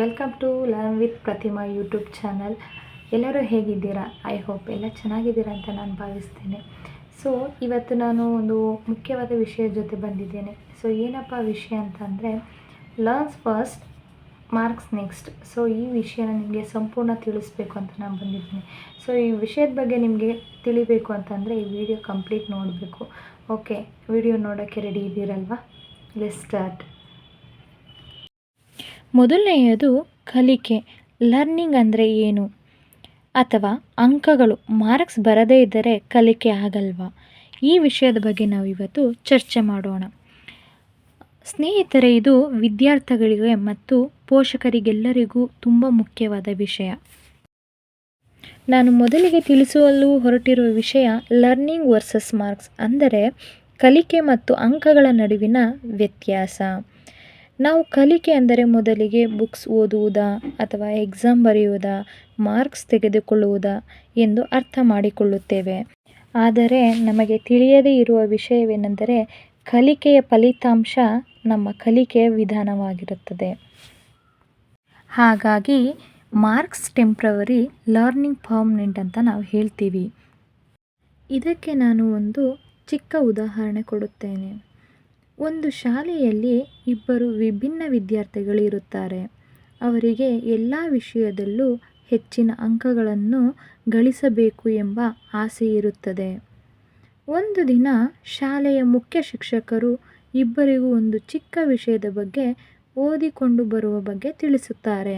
Welcome to learn with Prathima YouTube channel ಎಲ್ಲರೂ ಹೇಗಿದ್ದೀರಾ? I hope ಎಲ್ಲ ಚೆನ್ನಾಗಿದ್ದೀರಾ ಅಂತ ನಾನು ಭಾವಿಸ್ತೇನೆ. ಸೊ ಇವತ್ತು ನಾನು ಒಂದು ಮುಖ್ಯವಾದ ವಿಷಯದ ಜೊತೆ ಬಂದಿದ್ದೇನೆ. ಸೊ ಏನಪ್ಪ ವಿಷಯ ಅಂತಂದರೆ learns first marks next so ಈ ವಿಷಯನ ನಿಮಗೆ ಸಂಪೂರ್ಣ ತಿಳಿಸ್ಬೇಕು ಅಂತ ನಾನು ಬಂದಿದ್ದೀನಿ. ಸೊ ಈ ವಿಷಯದ ಬಗ್ಗೆ ನಿಮಗೆ ತಿಳಿಬೇಕು ಅಂತಂದರೆ, ಈ ವಿಡಿಯೋ ಕಂಪ್ಲೀಟ್ ನೋಡಬೇಕು. ಓಕೆ ವಿಡಿಯೋ ನೋಡೋಕ್ಕೆ ರೆಡಿ ಇದ್ದೀರಲ್ವಾ? ಲೆಸ್ ಸ್ಟಾರ್ಟ್ ಮೊದಲನೆಯದು ಕಲಿಕೆ ಲರ್ನಿಂಗ್ ಅಂದರೆ ಏನು? ಅಥವಾ ಅಂಕಗಳು ಮಾರ್ಕ್ಸ್ ಬರದೇ ಇದ್ದರೆ ಕಲಿಕೆ ಆಗಲ್ವಾ? ಈ ವಿಷಯದ ಬಗ್ಗೆ ನಾವು ಇವತ್ತು ಚರ್ಚೆ ಮಾಡೋಣ. ಸ್ನೇಹಿತರೆ, ಇದು ವಿದ್ಯಾರ್ಥಿಗಳಿಗೆ ಮತ್ತು ಪೋಷಕರಿಗೆಲ್ಲರಿಗೂ ತುಂಬ ಮುಖ್ಯವಾದ ವಿಷಯ. ನಾನು ಮೊದಲಿಗೆ ತಿಳಿಸುವಲ್ಲೂ ಹೊರಟಿರುವ ವಿಷಯ ಲರ್ನಿಂಗ್ ವರ್ಸಸ್ ಮಾರ್ಕ್ಸ್ ಅಂದರೆ ಕಲಿಕೆ ಮತ್ತು ಅಂಕಗಳ ನಡುವಿನ ವ್ಯತ್ಯಾಸ. ನಾವು ಕಲಿಕೆ ಅಂದರೆ ಮೊದಲಿಗೆ ಬುಕ್ಸ್ ಓದುವುದಾ ಅಥವಾ ಎಕ್ಸಾಮ್ ಬರೆಯುವುದಾ ಮಾರ್ಕ್ಸ್ ತೆಗೆದುಕೊಳ್ಳುವುದಾ ಎಂದು ಅರ್ಥ ಮಾಡಿಕೊಳ್ಳುತ್ತೇವೆ. ಆದರೆ ನಮಗೆ ತಿಳಿಯದೇ ಇರುವ ವಿಷಯವೇನೆಂದರೆ ಕಲಿಕೆಯ ಫಲಿತಾಂಶ ನಮ್ಮ ಕಲಿಕೆಯ ವಿಧಾನವಾಗಿರುತ್ತದೆ. ಹಾಗಾಗಿ ಮಾರ್ಕ್ಸ್ ಟೆಂಪ್ರವರಿ ಲರ್ನಿಂಗ್ ಪರ್ಮನೆಂಟ್ ಅಂತ ನಾವು ಹೇಳ್ತೀವಿ. ಇದಕ್ಕೆ ನಾನು ಒಂದು ಚಿಕ್ಕ ಉದಾಹರಣೆ ಕೊಡುತ್ತೇನೆ. ಒಂದು ಶಾಲೆಯಲ್ಲಿ ಇಬ್ಬರು ವಿಭಿನ್ನ ವಿದ್ಯಾರ್ಥಿಗಳು ಇರುತ್ತಾರೆ ಅವರಿಗೆ ಎಲ್ಲ ವಿಷಯದಲ್ಲೂ ಹೆಚ್ಚಿನ ಅಂಕಗಳನ್ನು ಗಳಿಸಬೇಕು ಎಂಬ ಆಸೆ ಇರುತ್ತದೆ. ಒಂದು ದಿನ ಶಾಲೆಯ ಮುಖ್ಯ ಶಿಕ್ಷಕರು ಇಬ್ಬರಿಗೂ ಒಂದು ಚಿಕ್ಕ ವಿಷಯದ ಬಗ್ಗೆ ಓದಿಕೊಂಡು ಬರುವ ಬಗ್ಗೆ ತಿಳಿಸುತ್ತಾರೆ.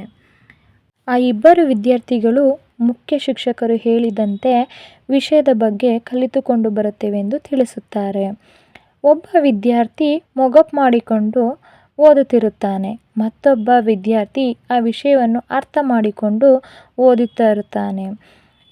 ಆ ಇಬ್ಬರು ವಿದ್ಯಾರ್ಥಿಗಳು ಮುಖ್ಯ ಶಿಕ್ಷಕರು ಹೇಳಿದಂತೆ ವಿಷಯದ ಬಗ್ಗೆ ಕಲಿತುಕೊಂಡು ಬರುತ್ತೇವೆ ಎಂದು ತಿಳಿಸುತ್ತಾರೆ. ಒಬ್ಬ ವಿದ್ಯಾರ್ಥಿ ಮೊಗಪ್ ಮಾಡಿಕೊಂಡು ಓದುತ್ತಿರುತ್ತಾನೆ. ಮತ್ತೊಬ್ಬ ವಿದ್ಯಾರ್ಥಿ ಆ ವಿಷಯವನ್ನು ಅರ್ಥ ಮಾಡಿಕೊಂಡು ಓದುತ್ತಾ ಇರುತ್ತಾನೆ.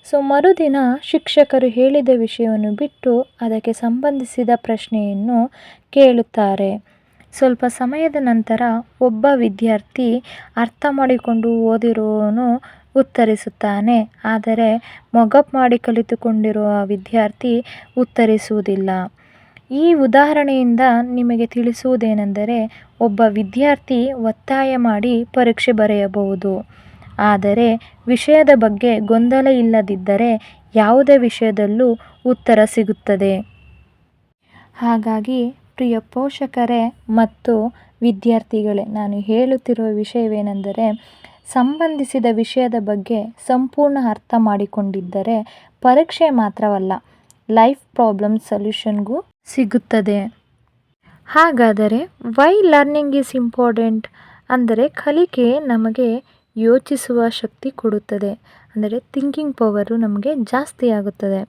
ಸೊ, ಮರುದಿನ ಶಿಕ್ಷಕರು ಹೇಳಿದ ವಿಷಯವನ್ನು ಬಿಟ್ಟು ಅದಕ್ಕೆ ಸಂಬಂಧಿಸಿದ ಪ್ರಶ್ನೆಯನ್ನು ಕೇಳುತ್ತಾರೆ. ಸ್ವಲ್ಪ ಸಮಯದ ನಂತರ ಒಬ್ಬ ವಿದ್ಯಾರ್ಥಿ ಅರ್ಥ ಮಾಡಿಕೊಂಡು ಓದಿರುವವನು ಉತ್ತರಿಸುತ್ತಾನೆ. ಆದರೆ ಮೊಗಪ್ ಮಾಡಿ ಕಲಿತುಕೊಂಡಿರುವ ವಿದ್ಯಾರ್ಥಿ ಉತ್ತರಿಸುವುದಿಲ್ಲ. ಈ ಉದಾಹರಣೆಯಿಂದ ನಿಮಗೆ ತಿಳಿಸುವುದೇನೆಂದರೆ ಒಬ್ಬ ವಿದ್ಯಾರ್ಥಿ ಒತ್ತಾಯ ಮಾಡಿ ಪರೀಕ್ಷೆ ಬರೆಯಬಹುದು. ಆದರೆ ವಿಷಯದ ಬಗ್ಗೆ ಗೊಂದಲ ಇಲ್ಲದಿದ್ದರೆ ಯಾವುದೇ ವಿಷಯದಲ್ಲೂ ಉತ್ತರ ಸಿಗುತ್ತದೆ. ಹಾಗಾಗಿ ಪ್ರಿಯ ಪೋಷಕರೇ ಮತ್ತು ವಿದ್ಯಾರ್ಥಿಗಳೇ, ನಾನು ಹೇಳುತ್ತಿರುವ ವಿಷಯವೇನೆಂದರೆ ಸಂಬಂಧಿಸಿದ ವಿಷಯದ ಬಗ್ಗೆ ಸಂಪೂರ್ಣ ಅರ್ಥ ಮಾಡಿಕೊಂಡಿದ್ದರೆ ಪರೀಕ್ಷೆ ಮಾತ್ರವಲ್ಲ ಲೈಫ್ ಪ್ರಾಬ್ಲಮ್ ಸೊಲ್ಯೂಷನ್ಗೂ ಸಿಗುತ್ತದೆ. ಹಾಗಾದರೆ ವೈ ಲರ್ನಿಂಗ್ ಈಸ್ ಇಂಪಾರ್ಟೆಂಟ್ ಅಂದರೆ ಕಲಿಕೆ ನಮಗೆ ಯೋಚಿಸುವ ಶಕ್ತಿ ಕೊಡುತ್ತದೆ. ಅಂದರೆ ಥಿಂಕಿಂಗ್ ಪವರು ನಮಗೆ ಜಾಸ್ತಿ ಆಗುತ್ತದೆ.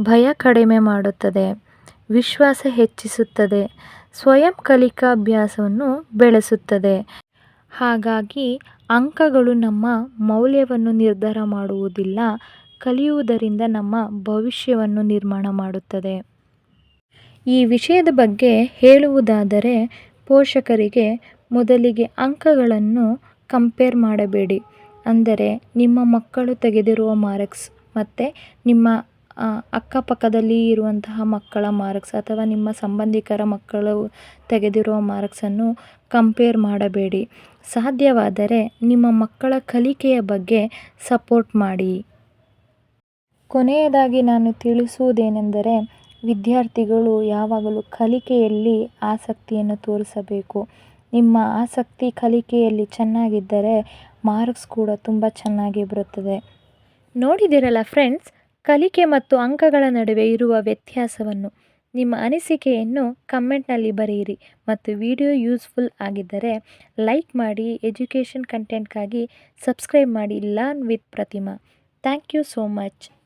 ಭಯ ಕಡಿಮೆ ಮಾಡುತ್ತದೆ. ವಿಶ್ವಾಸ ಹೆಚ್ಚಿಸುತ್ತದೆ. ಸ್ವಯಂ ಕಲಿಕಾ ಅಭ್ಯಾಸವನ್ನು ಬೆಳೆಸುತ್ತದೆ. ಹಾಗಾಗಿ ಅಂಕಗಳು ನಮ್ಮ ಮೌಲ್ಯವನ್ನು ನಿರ್ಧಾರ ಮಾಡುವುದಿಲ್ಲ. ಕಲಿಯುವುದರಿಂದ ನಮ್ಮ ಭವಿಷ್ಯವನ್ನು ನಿರ್ಮಾಣ ಮಾಡುತ್ತದೆ. ಈ ವಿಷಯದ ಬಗ್ಗೆ ಹೇಳುವುದಾದರೆ, ಪೋಷಕರಿಗೆ ಮೊದಲಿಗೆ ಅಂಕಗಳನ್ನು ಕಂಪೇರ್ ಮಾಡಬೇಡಿ. ಅಂದರೆ, ನಿಮ್ಮ ಮಕ್ಕಳು ತೆಗೆದಿರುವ ಮಾರ್ಕ್ಸ್ ಮತ್ತು ನಿಮ್ಮ ಅಕ್ಕಪಕ್ಕದಲ್ಲಿ ಇರುವಂತಹ ಮಕ್ಕಳ ಮಾರ್ಕ್ಸ್ ಅಥವಾ ನಿಮ್ಮ ಸಂಬಂಧಿಕರ ಮಕ್ಕಳು ತೆಗೆದಿರುವ ಮಾರ್ಕ್ಸನ್ನು ಕಂಪೇರ್ ಮಾಡಬೇಡಿ. ಸಾಧ್ಯವಾದರೆ ನಿಮ್ಮ ಮಕ್ಕಳ ಕಲಿಕೆಯ ಬಗ್ಗೆ ಸಪೋರ್ಟ್ ಮಾಡಿ. ಕೊನೆಯದಾಗಿ ನಾನು ತಿಳಿಸುವುದೇನೆಂದರೆ ವಿದ್ಯಾರ್ಥಿಗಳು ಯಾವಾಗಲೂ ಕಲಿಕೆಯಲ್ಲಿ ಆಸಕ್ತಿಯನ್ನು ತೋರಿಸಬೇಕು. ನಿಮ್ಮ ಆಸಕ್ತಿ ಕಲಿಕೆಯಲ್ಲಿ ಚೆನ್ನಾಗಿದ್ದರೆ ಮಾರ್ಕ್ಸ್ ಕೂಡ ತುಂಬ ಚೆನ್ನಾಗಿ ಬರುತ್ತದೆ. ನೋಡಿದಿರಲ್ಲ ಫ್ರೆಂಡ್ಸ್, ಕಲಿಕೆ ಮತ್ತು ಅಂಕಗಳ ನಡುವೆ ಇರುವ ವ್ಯತ್ಯಾಸವನ್ನು. ನಿಮ್ಮ ಅನಿಸಿಕೆಯನ್ನು ಕಮೆಂಟ್ನಲ್ಲಿ ಬರೆಯಿರಿ ಮತ್ತು ವಿಡಿಯೋ ಯೂಸ್ಫುಲ್ ಆಗಿದ್ದರೆ ಲೈಕ್ ಮಾಡಿ, ಎಜುಕೇಷನ್ ಕಂಟೆಂಟ್ಗಾಗಿ ಸಬ್ಸ್ಕ್ರೈಬ್ ಮಾಡಿ, learn with Pratima. Thank you so much.